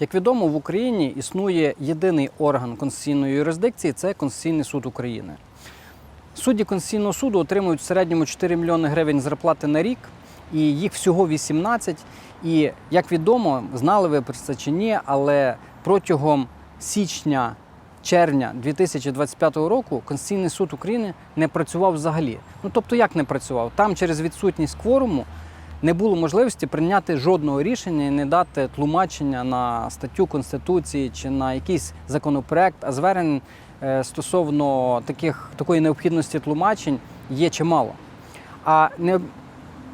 Як відомо, в Україні існує єдиний орган конституційної юрисдикції це Конституційний суд України. Судді Конституційного суду отримують в середньому 4 мільйони гривень зарплати на рік, і їх всього 18. І як відомо, знали ви про це чи ні, але протягом січня. Червня 2025 року Конституційний суд України не працював взагалі. Ну тобто, як не працював? Там через відсутність кворуму не було можливості прийняти жодного рішення і не дати тлумачення на статтю Конституції чи на якийсь законопроект, а звернень е, стосовно таких, такої необхідності тлумачень є чимало. А не,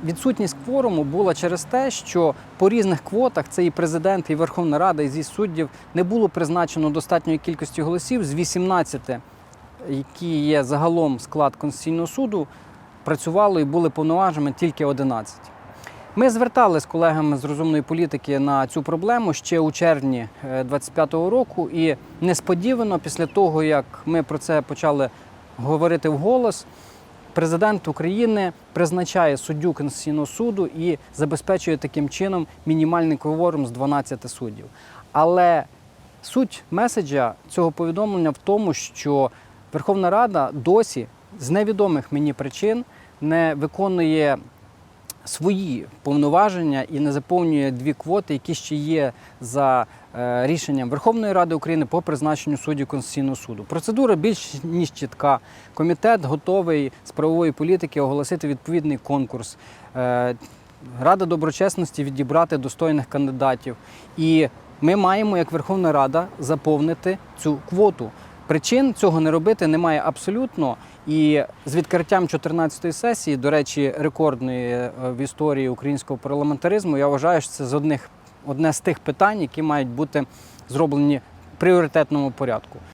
відсутність кворуму була через те, що по різних квотах це і президент, і Верховна Рада, і зі суддів не було призначено достатньої кількості голосів з 18, які є загалом склад Конституційного суду, працювало і були повноважені тільки 11. Ми звертали з колегами з розумної політики на цю проблему ще у червні 2025 року, і несподівано, після того як ми про це почали говорити вголос, президент України призначає суддю Конституційного суду і забезпечує таким чином мінімальний кворум з 12 суддів. Але суть меседжа цього повідомлення в тому, що Верховна Рада досі з невідомих мені причин не виконує свої повноваження і не заповнює дві квоти, які ще є за е, рішенням Верховної Ради України по призначенню суддів Конституційного суду. Процедура більш ніж чітка. Комітет готовий з правової політики оголосити відповідний конкурс. Е, Рада доброчесності відібрати достойних кандидатів. І ми маємо, як Верховна Рада, заповнити цю квоту. Причин цього не робити немає абсолютно. І з відкриттям 14-ї сесії, до речі, рекордної е, в історії українського парламентаризму, я вважаю, що це з одних одне з тих питань, які мають бути зроблені в пріоритетному порядку.